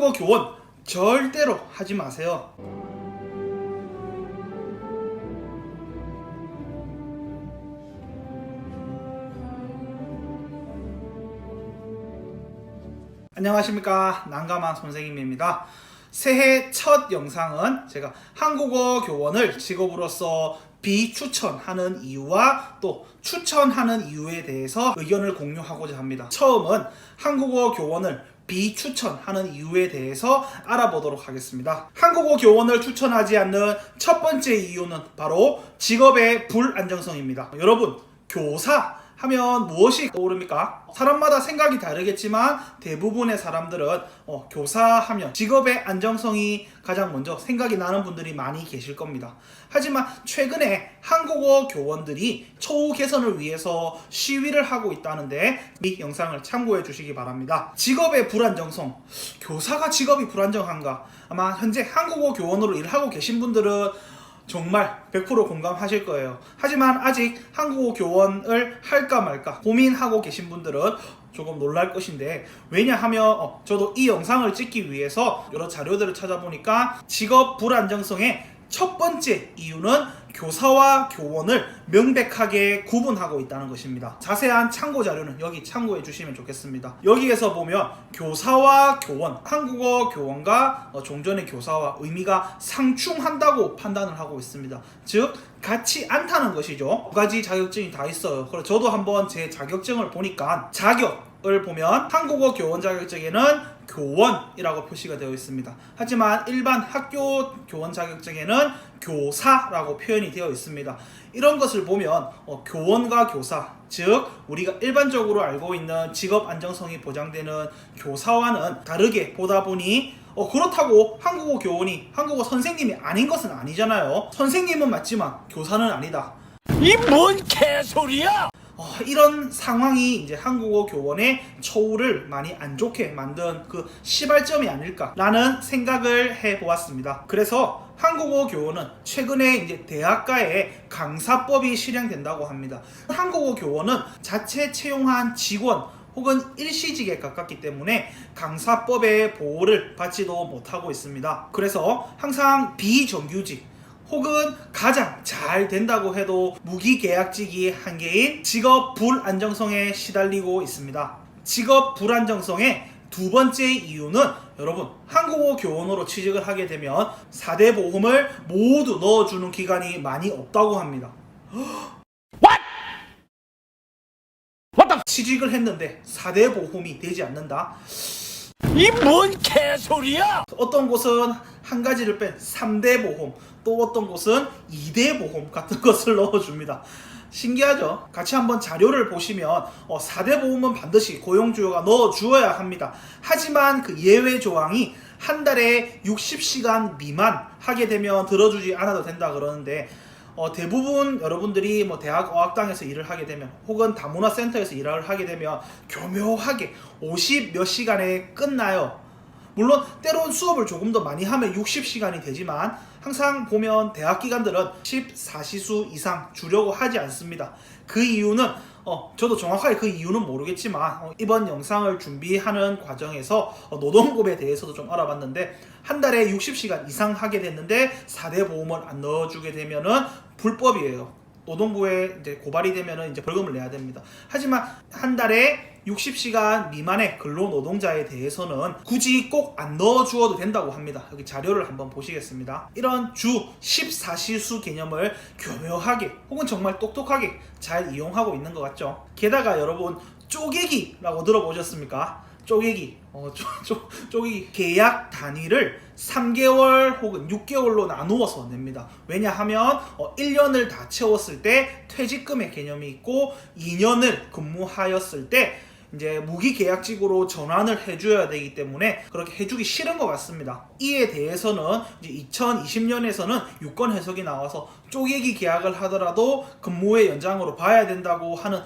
한국어 교원 절대로 하지 마세요. 안녕하십니까 난감한 선생님입니다. 새해 첫 영상은 제가 한국어 교원을 직업으로서 비추천하는 이유와 또 추천하는 이유에 대해서 의견을 공유하고자 합니다. 처음은 한국어 교원을 비추천하는 이유에 대해서 알아보도록 하겠습니다. 한국어 교원을 추천하지 않는 첫 번째 이유는 바로 직업의 불안정성입니다. 여러분, 교사 하면 무엇이 떠오릅니까? 사람마다 생각이 다르겠지만 대부분의 사람들은 어, 교사하면 직업의 안정성이 가장 먼저 생각이 나는 분들이 많이 계실 겁니다. 하지만 최근에 한국어 교원들이 처우 개선을 위해서 시위를 하고 있다는데 이 영상을 참고해 주시기 바랍니다. 직업의 불안정성, 교사가 직업이 불안정한가? 아마 현재 한국어 교원으로 일하고 계신 분들은 정말 100% 공감하실 거예요. 하지만 아직 한국어 교원을 할까 말까 고민하고 계신 분들은 조금 놀랄 것인데 왜냐하면 어, 저도 이 영상을 찍기 위해서 여러 자료들을 찾아보니까 직업 불안정성의 첫 번째 이유는 교사와 교원을 명백하게 구분하고 있다는 것입니다. 자세한 참고 자료는 여기 참고해 주시면 좋겠습니다. 여기에서 보면 교사와 교원, 한국어 교원과 어, 종전의 교사와 의미가 상충한다고 판단을 하고 있습니다. 즉 같이 않다는 것이죠. 두 가지 자격증이 다 있어요. 그래서 저도 한번 제 자격증을 보니까 자격 을 보면 한국어 교원 자격증에는 교원이라고 표시가 되어 있습니다. 하지만 일반 학교 교원 자격증에는 교사라고 표현이 되어 있습니다. 이런 것을 보면 어, 교원과 교사, 즉 우리가 일반적으로 알고 있는 직업 안정성이 보장되는 교사와는 다르게 보다 보니 어, 그렇다고 한국어 교원이 한국어 선생님이 아닌 것은 아니잖아요. 선생님은 맞지만 교사는 아니다. 이 뭔 개소리야! 어, 이런 상황이 이제 한국어 교원의 처우를 많이 안 좋게 만든 그 시발점이 아닐까라는 생각을 해 보았습니다. 그래서 한국어 교원은 최근에 이제 대학가에 강사법이 실행된다고 합니다. 한국어 교원은 자체 채용한 직원 혹은 일시직에 가깝기 때문에 강사법의 보호를 받지도 못하고 있습니다. 그래서 항상 비정규직 혹은 가장 잘 된다고 해도 무기계약직이 한계인 직업 불안정성에 시달리고 있습니다. 직업 불안정성의 두 번째 이유는 여러분 한국어 교원으로 취직을 하게 되면 4대 보험을 모두 넣어주는 기관이 많이 없다고 합니다. 취직을 했는데 4대 보험이 되지 않는다. 이 뭔 개소리야! 어떤 곳은 한 가지를 뺀 3대 보험, 또 어떤 곳은 2대 보험 같은 것을 넣어줍니다. 신기하죠? 같이 한번 자료를 보시면 어, 4대 보험은 반드시 고용주가 넣어주어야 합니다. 하지만 그 예외 조항이 한 달에 60시간 미만 하게 되면 들어주지 않아도 된다 그러는데 어, 대부분 여러분들이 뭐 대학 어학당에서 일을 하게 되면 혹은 다문화 센터에서 일을 하게 되면 교묘하게 50 몇 시간에 끝나요. 물론 때론 수업을 조금 더 많이 하면 60시간이 되지만 항상 보면 대학 기관들은 14시수 이상 주려고 하지 않습니다. 그 이유는 어, 저도 정확하게 그 이유는 모르겠지만 어, 이번 영상을 준비하는 과정에서 어, 노동법에 대해서도 좀 알아봤는데 한 달에 60시간 이상 하게 됐는데 4대 보험을 안 넣어주게 되면은 불법이에요. 노동부에 이제 고발이 되면은 이제 벌금을 내야 됩니다. 하지만 한 달에 60시간 미만의 근로 노동자에 대해서는 굳이 꼭 안 넣어 주어도 된다고 합니다. 여기 자료를 한번 보시겠습니다. 이런 주 14시수 개념을 교묘하게 혹은 정말 똑똑하게 잘 이용하고 있는 것 같죠. 게다가 여러분 쪼개기라고 들어보셨습니까? 쪼개기, 어, 쪼, 쪼, 쪼개기 계약 단위를 3개월 혹은 6개월로 나누어서 냅니다. 왜냐하면 어, 1년을 다 채웠을 때 퇴직금의 개념이 있고 2년을 근무하였을 때 이제 무기 계약직으로 전환을 해줘야 되기 때문에 그렇게 해주기 싫은 것 같습니다. 이에 대해서는 이제 2020년에서는 유권 해석이 나와서 쪼개기 계약을 하더라도 근무의 연장으로 봐야 된다고 하는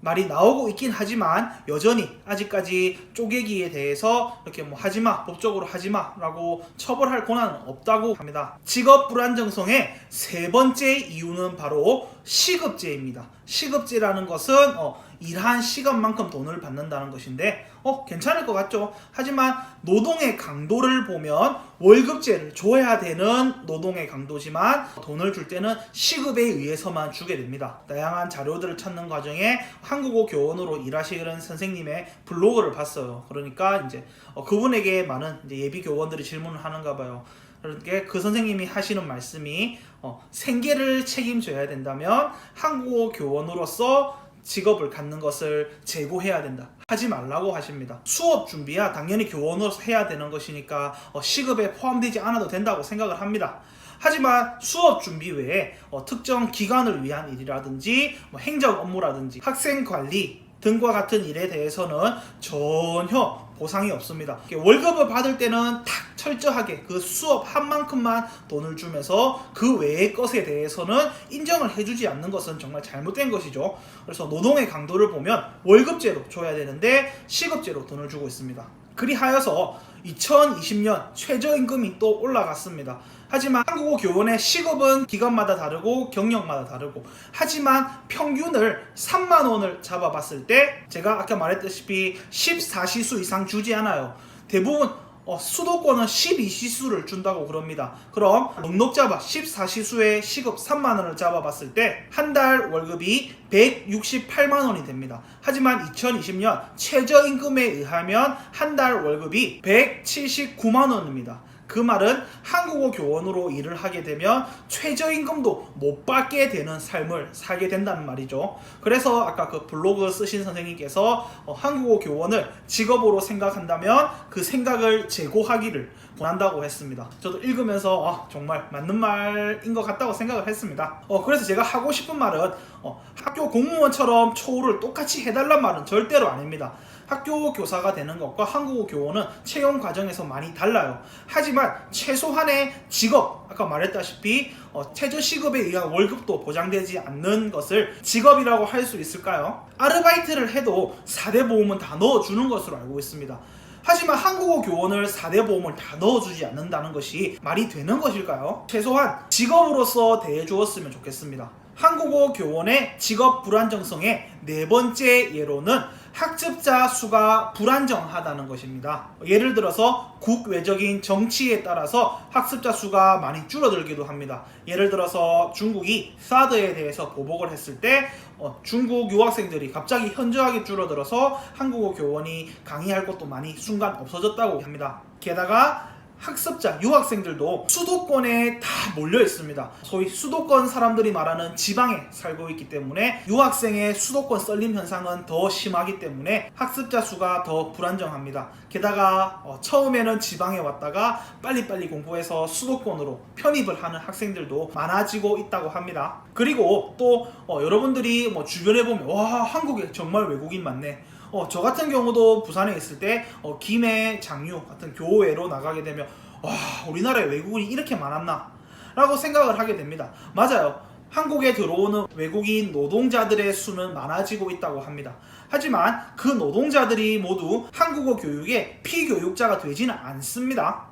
말이 나오고 있긴 하지만 여전히 아직까지 쪼개기에 대해서 이렇게 뭐 하지마 법적으로 하지마라고 처벌할 권한은 없다고 합니다. 직업 불안정성의 세 번째 이유는 바로 시급제입니다. 시급제라는 것은 어, 일한 시간만큼 돈을 받는다는 것인데 어 괜찮을 것 같죠? 하지만 노동의 강도를 보면 월급제를 줘야 되는 노동의 강도지만 돈을 줄 때는 시급에 의해서만 주게 됩니다. 다양한 자료들을 찾는 과정에 한국어 교원으로 일하시는 선생님의 블로그를 봤어요. 그러니까 이제 어, 그분에게 많은 이제 예비 교원들이 질문을 하는가 봐요. 그렇게 그 선생님이 하시는 말씀이 어, 생계를 책임져야 된다면 한국어 교원으로서 직업을 갖는 것을 제고해야 된다. 하지 말라고 하십니다. 수업 준비야 당연히 교원으로서 해야 되는 것이니까 어, 시급에 포함되지 않아도 된다고 생각을 합니다. 하지만 수업 준비 외에 어, 특정 기관을 위한 일이라든지 뭐 행정 업무라든지 학생 관리 등과 같은 일에 대해서는 전혀 보상이 없습니다. 월급을 받을 때는 딱 철저하게 그 수업 한 만큼만 돈을 주면서 그 외의 것에 대해서는 인정을 해주지 않는 것은 정말 잘못된 것이죠. 그래서 노동의 강도를 보면 월급제로 줘야 되는데 시급제로 돈을 주고 있습니다. 그리하여서 2020년 최저임금이 또 올라갔습니다. 하지만 한국어 교원의 시급은 기관마다 다르고 경력마다 다르고 하지만 평균을 3만 원을 잡아봤을 때 제가 아까 말했다시피 14시수 이상 주지 않아요. 대부분 어, 수도권은 12시수를 준다고 그럽니다. 그럼 넉넉 잡아 14시수의 시급 3만 원을 잡아봤을 때 한 달 월급이 168만 원이 됩니다. 하지만 2020년 최저임금에 의하면 한 달 월급이 179만 원입니다. 그 말은 한국어 교원으로 일을 하게 되면 최저임금도 못 받게 되는 삶을 살게 된다는 말이죠. 그래서 아까 그 블로그 쓰신 선생님께서 어, 한국어 교원을 직업으로 생각한다면 그 생각을 제고하기를 권한다고 했습니다. 저도 읽으면서 아, 정말 맞는 말인 것 같다고 생각을 했습니다. 어, 그래서 제가 하고 싶은 말은 어, 학교 공무원처럼 초우를 똑같이 해달란 말은 절대로 아닙니다. 학교 교사가 되는 것과 한국어 교원은 채용 과정에서 많이 달라요. 하지만 최소한의 직업, 아까 말했다시피 어, 최저 시급에 의한 월급도 보장되지 않는 것을 직업이라고 할 수 있을까요? 아르바이트를 해도 4대 보험은 다 넣어주는 것으로 알고 있습니다. 하지만 한국어 교원을 4대 보험을 다 넣어주지 않는다는 것이 말이 되는 것일까요? 최소한 직업으로서 대해주었으면 좋겠습니다. 한국어 교원의 직업 불안정성의 네 번째 예로는 학습자 수가 불안정하다는 것입니다. 예를 들어서 국외적인 정치에 따라서 학습자 수가 많이 줄어들기도 합니다. 예를 들어서 중국이 사드에 대해서 보복을 했을 때 어, 중국 유학생들이 갑자기 현저하게 줄어들어서 한국어 교원이 강의할 것도 많이 순간 없어졌다고 합니다. 게다가 학습자, 유학생들도 수도권에 다 몰려 있습니다. 소위 수도권 사람들이 말하는 지방에 살고 있기 때문에 유학생의 수도권 썰림 현상은 더 심하기 때문에 학습자 수가 더 불안정합니다. 게다가 어, 처음에는 지방에 왔다가 빨리빨리 공부해서 수도권으로 편입을 하는 학생들도 많아지고 있다고 합니다. 그리고 또 어, 여러분들이 뭐 주변에 보면 와 한국에 정말 외국인 많네. 어, 저 같은 경우도 부산에 있을 때 어, 김해, 장유 같은 교외로 나가게 되면 와 우리나라에 외국인이 이렇게 많았나 라고 생각을 하게 됩니다. 맞아요. 한국에 들어오는 외국인 노동자들의 수는 많아지고 있다고 합니다. 하지만 그 노동자들이 모두 한국어 교육의 피교육자가 되지는 않습니다.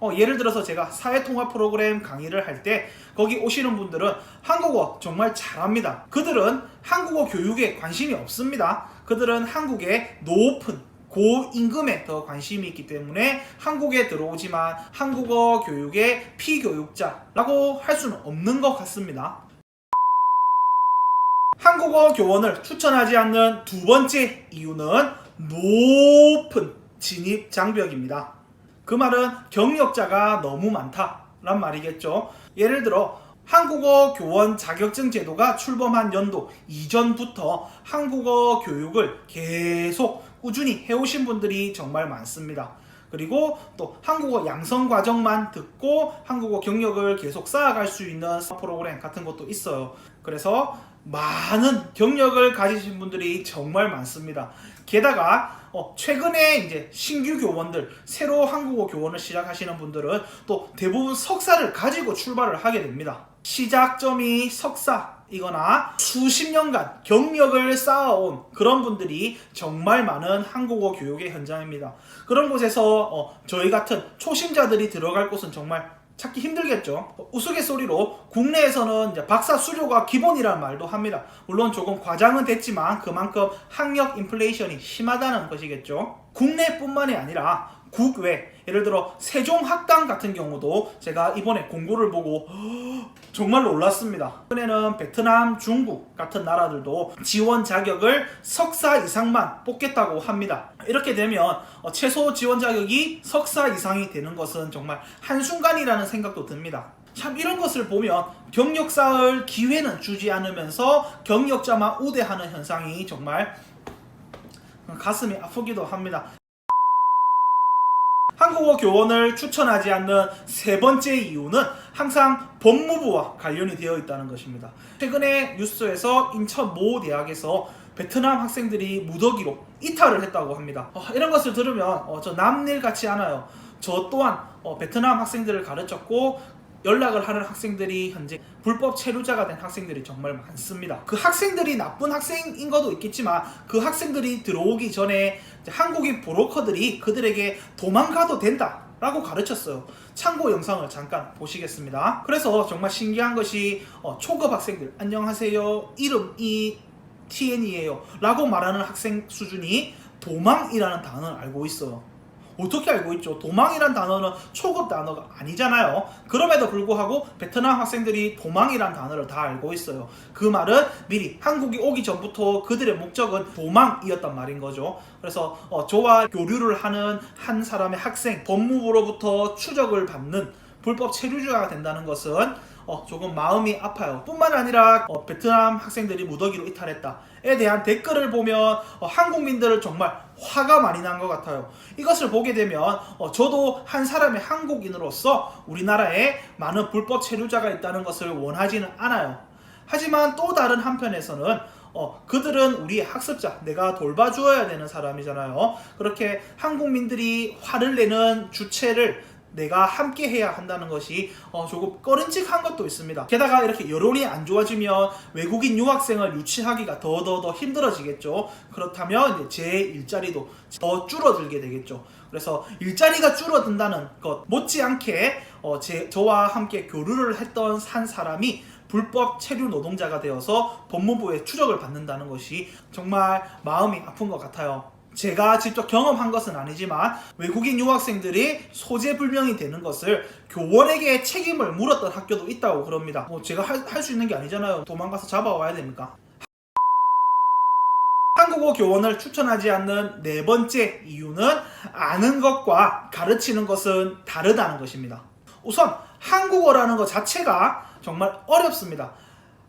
어, 예를 들어서 제가 사회통합 프로그램 강의를 할 때 거기 오시는 분들은 한국어 정말 잘합니다. 그들은 한국어 교육에 관심이 없습니다. 그들은 한국의 높은 고임금에 더 관심이 있기 때문에 한국에 들어오지만 한국어 교육의 피교육자라고 할 수는 없는 것 같습니다. 한국어 교원을 추천하지 않는 두 번째 이유는 높은 진입 장벽입니다. 그 말은 경력자가 너무 많다란 말이겠죠. 예를 들어 한국어 교원 자격증 제도가 출범한 연도 이전부터 한국어 교육을 계속 꾸준히 해오신 분들이 정말 많습니다. 그리고 또 한국어 양성 과정만 듣고 한국어 경력을 계속 쌓아갈 수 있는 프로그램 같은 것도 있어요. 그래서 많은 경력을 가지신 분들이 정말 많습니다. 게다가 어, 최근에 이제 신규 교원들 새로 한국어 교원을 시작하시는 분들은 또 대부분 석사를 가지고 출발을 하게 됩니다. 시작점이 석사이거나 수십 년간 경력을 쌓아온 그런 분들이 정말 많은 한국어 교육의 현장입니다. 그런 곳에서 어, 저희 같은 초심자들이 들어갈 곳은 정말 찾기 힘들겠죠. 우스갯소리로 국내에서는 이제 박사 수료가 기본이라는 말도 합니다. 물론 조금 과장은 됐지만 그만큼 학력 인플레이션이 심하다는 것이겠죠. 국내뿐만이 아니라 국외 예를 들어 세종학당 같은 경우도 제가 이번에 공고를 보고 정말 놀랐습니다. 이번에는 베트남, 중국 같은 나라들도 지원 자격을 석사 이상만 뽑겠다고 합니다. 이렇게 되면 어, 최소 지원 자격이 석사 이상이 되는 것은 정말 한순간이라는 생각도 듭니다. 참 이런 것을 보면 경력 쌓을 기회는 주지 않으면서 경력자만 우대하는 현상이 정말 가슴이 아프기도 합니다. 한국어 교원을 추천하지 않는 세 번째 이유는 항상 법무부와 관련이 되어 있다는 것입니다. 최근에 뉴스에서 인천 모 대학에서 베트남 학생들이 무더기로 이탈을 했다고 합니다. 어, 이런 것을 들으면 어, 저 남일 같지 않아요. 저 또한 어, 베트남 학생들을 가르쳤고 연락을 하는 학생들이 현재 불법 체류자가 된 학생들이 정말 많습니다. 그 학생들이 나쁜 학생인 것도 있겠지만 그 학생들이 들어오기 전에 한국인 브로커들이 그들에게 도망가도 된다. 라고 가르쳤어요. 참고 영상을 잠깐 보시겠습니다. 그래서 정말 신기한 것이 어, 초급 학생들 안녕하세요. 이름이 TN이에요. 라고 말하는 학생 수준이 도망이라는 단어를 알고 있어요. 어떻게 알고 있죠? 도망이란 단어는 초급 단어가 아니잖아요. 그럼에도 불구하고 베트남 학생들이 도망이란 단어를 다 알고 있어요. 그 말은 미리 한국이 오기 전부터 그들의 목적은 도망이었단 말인 거죠. 그래서 어, 저와 교류를 하는 한 사람의 학생, 법무부로부터 추적을 받는 불법 체류자가 된다는 것은 어, 조금 마음이 아파요. 뿐만 아니라 어, 베트남 학생들이 무더기로 이탈했다에 대한 댓글을 보면 어, 한국민들을 정말 화가 많이 난 것 같아요. 이것을 보게 되면 어, 저도 한 사람의 한국인으로서 우리나라에 많은 불법 체류자가 있다는 것을 원하지는 않아요. 하지만 또 다른 한편에서는 어, 그들은 우리의 학습자, 내가 돌봐주어야 되는 사람이잖아요. 그렇게 한국민들이 화를 내는 주체를 내가 함께 해야 한다는 것이 어, 조금 꺼림칙한 것도 있습니다. 게다가 이렇게 여론이 안 좋아지면 외국인 유학생을 유치하기가 더더 더 힘들어지겠죠. 그렇다면 제 일자리도 더 줄어들게 되겠죠. 그래서 일자리가 줄어든다는 것 못지않게 어, 제, 저와 함께 교류를 했던 한 사람이 불법 체류 노동자가 되어서 법무부의 추적을 받는다는 것이 정말 마음이 아픈 것 같아요. 제가 직접 경험한 것은 아니지만 외국인 유학생들이 소재 불명이 되는 것을 교원에게 책임을 물었던 학교도 있다고 그럽니다. 뭐 제가 할 수 있는 게 아니잖아요. 도망가서 잡아와야 됩니까? 한국어 교원을 추천하지 않는 네 번째 이유는 아는 것과 가르치는 것은 다르다는 것입니다. 우선 한국어라는 것 자체가 정말 어렵습니다.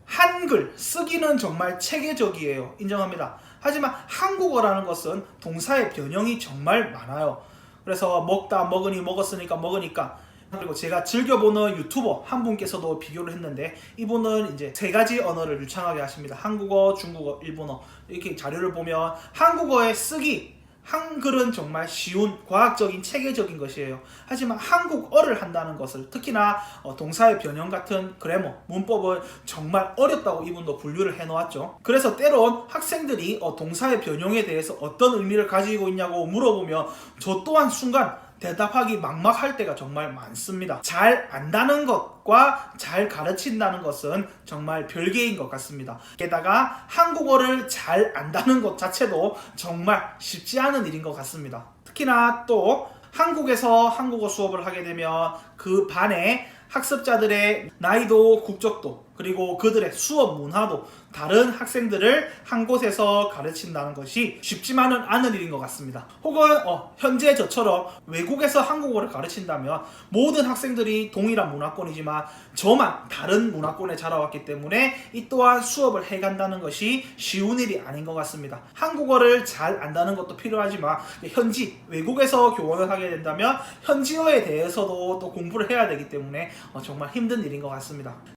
한글 쓰기는 정말 체계적이에요. 인정합니다. 하지만 한국어라는 것은 동사의 변형이 정말 많아요. 그래서 먹다 먹으니 먹었으니까 먹으니까 그리고 제가 즐겨보는 유튜버 한 분께서도 비교를 했는데 이분은 이제 세 가지 언어를 유창하게 하십니다. 한국어, 중국어, 일본어 이렇게 자료를 보면 한국어의 쓰기 한글은 정말 쉬운 과학적인 체계적인 것이에요. 하지만 한국어를 한다는 것을 특히나 어, 동사의 변형 같은 그래머 문법은 정말 어렵다고 이분도 분류를 해놓았죠. 그래서 때론 학생들이 어, 동사의 변형에 대해서 어떤 의미를 가지고 있냐고 물어보면 저 또한 순간 대답하기 막막할 때가 정말 많습니다. 잘 안다는 것과 잘 가르친다는 것은 정말 별개인 것 같습니다. 게다가 한국어를 잘 안다는 것 자체도 정말 쉽지 않은 일인 것 같습니다. 특히나 또 한국에서 한국어 수업을 하게 되면 그 반에 학습자들의 나이도 국적도 그리고 그들의 수업 문화도 다른 학생들을 한 곳에서 가르친다는 것이 쉽지만은 않은 일인 것 같습니다. 혹은 어, 현재 저처럼 외국에서 한국어를 가르친다면 모든 학생들이 동일한 문화권이지만 저만 다른 문화권에 자라왔기 때문에 이 또한 수업을 해간다는 것이 쉬운 일이 아닌 것 같습니다. 한국어를 잘 안다는 것도 필요하지만 현지 외국에서 교원을 하게 된다면 현지어에 대해서도 또 공부를 해야 되기 때문에 어, 정말 힘든 일인 것 같습니다.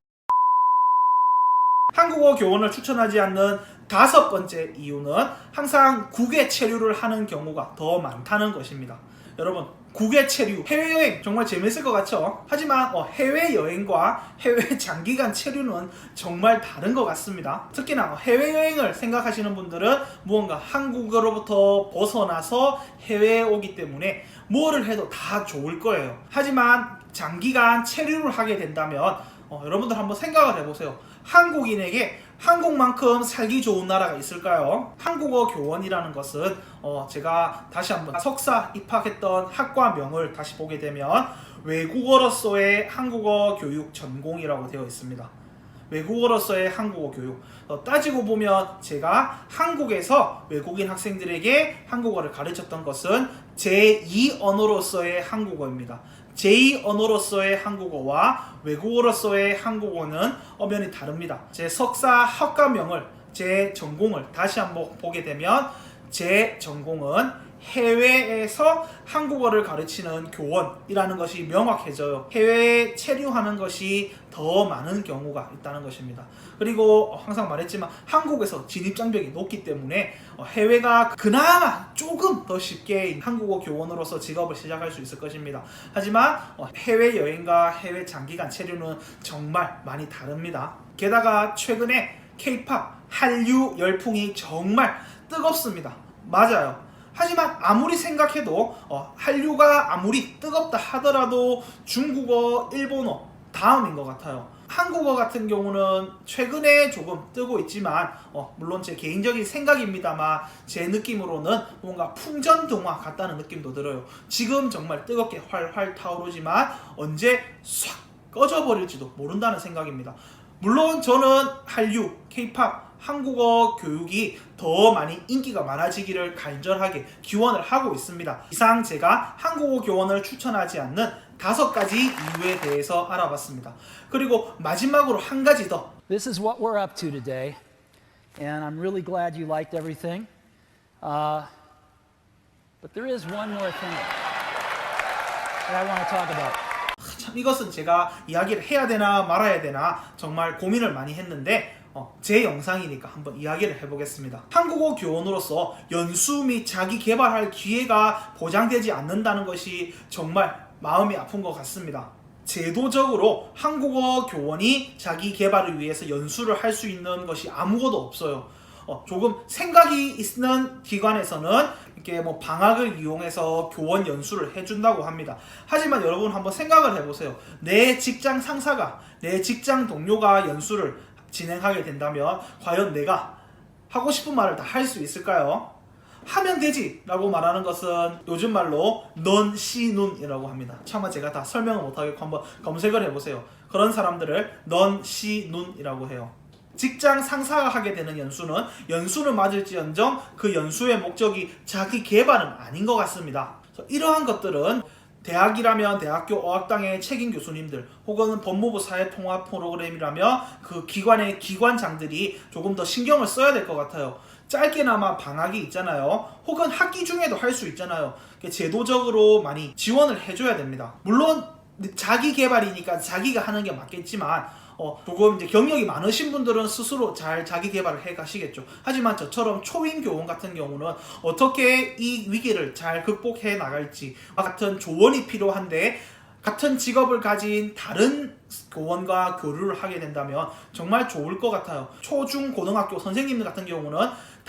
한국어 교원을 추천하지 않는 다섯 번째 이유는 항상 국외 체류를 하는 경우가 더 많다는 것입니다. 여러분 국외 체류, 해외여행 정말 재밌을 것 같죠? 하지만 어, 해외여행과 해외 장기간 체류는 정말 다른 것 같습니다. 특히나 어, 해외여행을 생각하시는 분들은 무언가 한국으로부터 벗어나서 해외에 오기 때문에 뭐를 해도 다 좋을 거예요. 하지만 장기간 체류를 하게 된다면 어, 여러분들 한번 생각을 해보세요. 한국인에게 한국만큼 살기 좋은 나라가 있을까요? 한국어 교원이라는 것은 어, 제가 다시 한번 석사 입학했던 학과명을 다시 보게 되면 외국어로서의 한국어 교육 전공이라고 되어 있습니다. 외국어로서의 한국어 교육. 어, 따지고 보면 제가 한국에서 외국인 학생들에게 한국어를 가르쳤던 것은 제2 언어로서의 한국어입니다. 제2 언어로서의 한국어와 외국어로서의 한국어는 엄연히 다릅니다. 제 석사 학과명을 제 전공을 다시 한번 보게 되면 제 전공은 해외에서 한국어를 가르치는 교원이라는 것이 명확해져요. 해외에 체류하는 것이 더 많은 경우가 있다는 것입니다. 그리고 항상 말했지만 한국에서 진입 장벽이 높기 때문에 어, 해외가 그나마 조금 더 쉽게 한국어 교원으로서 직업을 시작할 수 있을 것입니다. 하지만 어, 해외 여행과 해외 장기간 체류는 정말 많이 다릅니다. 게다가 최근에 K-팝 한류 열풍이 정말 뜨겁습니다. 맞아요. 하지만 아무리 생각해도 어, 한류가 아무리 뜨겁다 하더라도 중국어, 일본어 다음인 것 같아요. 한국어 같은 경우는 최근에 조금 뜨고 있지만 어, 물론 제 개인적인 생각입니다만 제 느낌으로는 뭔가 풍전 동화 같다는 느낌도 들어요. 지금 정말 뜨겁게 활활 타오르지만 언제 싹 꺼져버릴지도 모른다는 생각입니다. 물론 저는 한류, K-팝, 한국어 교육이 더 많이 인기가 많아지기를 간절하게 기원을 하고 있습니다. 이상 제가 한국어 교원을 추천하지 않는 다섯 가지 이유에 대해서 알아봤습니다. 그리고 마지막으로 한 가지 더 This is what we're up to today, and I'm really glad you liked everything. Uh, but there is one more thing that I want to talk about. 참 이것은 제가 이야기를 해야 되나 말아야 되나 정말 고민을 많이 했는데 어, 제 영상이니까 한번 이야기를 해보겠습니다. 한국어 교원으로서 연수 및 자기 개발할 기회가 보장되지 않는다는 것이 정말 마음이 아픈 것 같습니다. 제도적으로 한국어 교원이 자기 개발을 위해서 연수를 할 수 있는 것이 아무것도 없어요. 어, 조금 생각이 있는 기관에서는 이렇게 뭐 방학을 이용해서 교원 연수를 해준다고 합니다. 하지만 여러분 한번 생각을 해보세요. 내 직장 상사가 내 직장 동료가 연수를 진행하게 된다면 과연 내가 하고 싶은 말을 다 할 수 있을까요? 하면 되지 라고 말하는 것은 요즘 말로 넌 씨눈이라고 합니다. 차마 제가 다 설명을 못하겠고 한번 검색을 해보세요. 그런 사람들을 넌 씨눈이라고 해요. 직장 상사가 하게 되는 연수는 연수를 맞을지언정 그 연수의 목적이 자기 개발은 아닌 것 같습니다. 이러한 것들은 대학이라면 대학교 어학당의 책임 교수님들 혹은 법무부 사회통합 프로그램이라면 그 기관의 기관장들이 조금 더 신경을 써야 될 것 같아요. 짧게나마 방학이 있잖아요. 혹은 학기 중에도 할 수 있잖아요. 제도적으로 많이 지원을 해줘야 됩니다. 물론 자기 개발이니까 자기가 하는 게 맞겠지만 어, 조금 이제 경력이 많으신 분들은 스스로 잘 자기 개발을 해 가시겠죠. 하지만 저처럼 초임 교원 같은 경우는 어떻게 이 위기를 잘 극복해 나갈지와 같은 조언이 필요한데 같은 직업을 가진 다른 교원과 교류를 하게 된다면 정말 좋을 것 같아요. 초중 고등학교 선생님 들 같은 경우는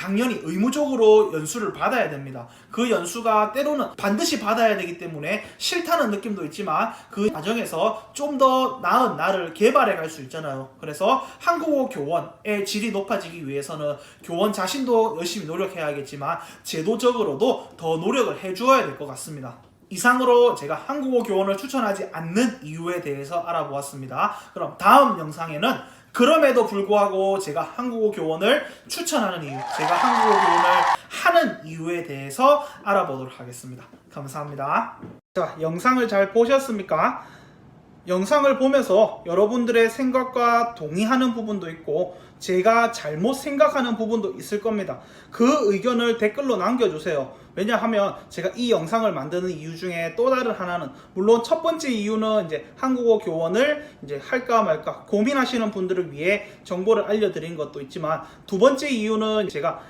당연히 의무적으로 연수를 받아야 됩니다. 그 연수가 때로는 반드시 받아야 되기 때문에 싫다는 느낌도 있지만 그 과정에서 좀 더 나은 나를 개발해 갈 수 있잖아요. 그래서 한국어 교원의 질이 높아지기 위해서는 교원 자신도 열심히 노력해야겠지만 제도적으로도 더 노력을 해 주어야 될 것 같습니다. 이상으로 제가 한국어 교원을 추천하지 않는 이유에 대해서 알아보았습니다. 그럼 다음 영상에는 그럼에도 불구하고 제가 한국어 교원을 추천하는 이유, 제가 한국어 교원을 하는 이유에 대해서 알아보도록 하겠습니다. 감사합니다. 자, 영상을 잘 보셨습니까? 영상을 보면서 여러분들의 생각과 동의하는 부분도 있고 제가 잘못 생각하는 부분도 있을 겁니다. 그 의견을 댓글로 남겨주세요. 왜냐하면 제가 이 영상을 만드는 이유 중에 또 다른 하나는 물론 첫 번째 이유는 이제 한국어 교원을 이제 할까 말까 고민하시는 분들을 위해 정보를 알려드린 것도 있지만 두 번째 이유는 제가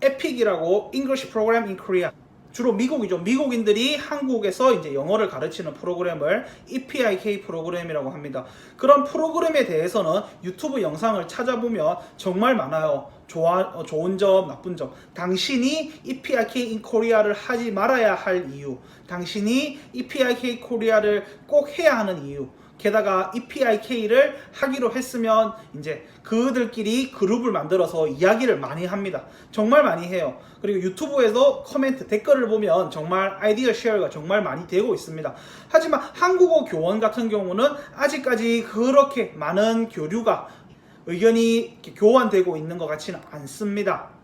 에픽이라고 English Program in Korea 주로 미국이죠. 미국인들이 한국에서 이제 영어를 가르치는 프로그램을 EPIK 프로그램이라고 합니다. 그런 프로그램에 대해서는 유튜브 영상을 찾아보면 정말 많아요. 좋아, 어, 좋은 점, 나쁜 점. 당신이 EPIK in Korea를 하지 말아야 할 이유. 당신이 EPIK 코리아를 꼭 해야 하는 이유. 게다가 EPIK를 하기로 했으면 이제 그들끼리 그룹을 만들어서 이야기를 많이 합니다. 정말 많이 해요. 그리고 유튜브에서 코멘트 댓글을 보면 정말 아이디어 쉐어가 정말 많이 되고 있습니다. 하지만 한국어 교원 같은 경우는 아직까지 그렇게 많은 교류가 의견이 교환되고 있는 것 같지는 않습니다.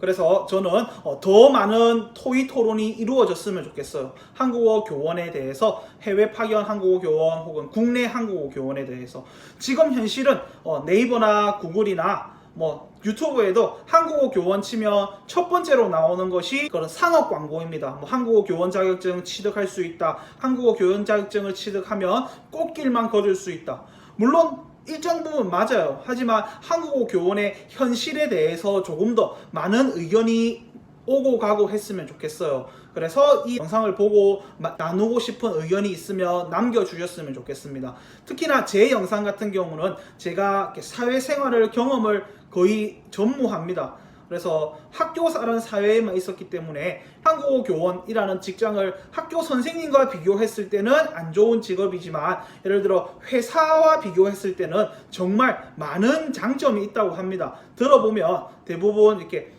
그래서 저는 어, 더 많은 토의 토론이 이루어졌으면 좋겠어요. 한국어 교원에 대해서 해외 파견 한국어 교원 혹은 국내 한국어 교원에 대해서 지금 현실은 어, 네이버나 구글이나 뭐 유튜브에도 한국어 교원 치면 첫 번째로 나오는 것이 그런 상업 광고입니다. 뭐 한국어 교원 자격증 취득할 수 있다. 한국어 교원 자격증을 취득하면 꽃길만 걸을 수 있다. 물론 일정 부분 맞아요. 하지만 한국어 교원의 현실에 대해서 조금 더 많은 의견이 오고 가고 했으면 좋겠어요. 그래서 이 영상을 보고 마- 나누고 싶은 의견이 있으면 남겨주셨으면 좋겠습니다. 특히나 제 영상 같은 경우는 제가 사회생활을 경험을 거의 전무합니다. 그래서 학교사라는 사회에만 있었기 때문에 한국어 교원이라는 직장을 학교 선생님과 비교했을 때는 안 좋은 직업이지만 예를 들어 회사와 비교했을 때는 정말 많은 장점이 있다고 합니다. 들어보면 대부분 이렇게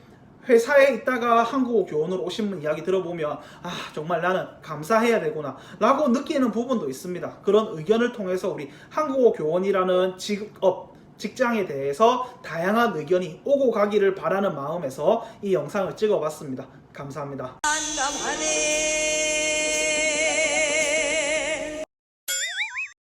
회사에 있다가 한국어 교원으로 오신 분 이야기 들어보면 아 정말 나는 감사해야 되구나 라고 느끼는 부분도 있습니다 그런 의견을 통해서 우리 한국어 교원이라는 직업 직장에 대해서 다양한 의견이 오고 가기를 바라는 마음에서 이 영상을 찍어봤습니다. 감사합니다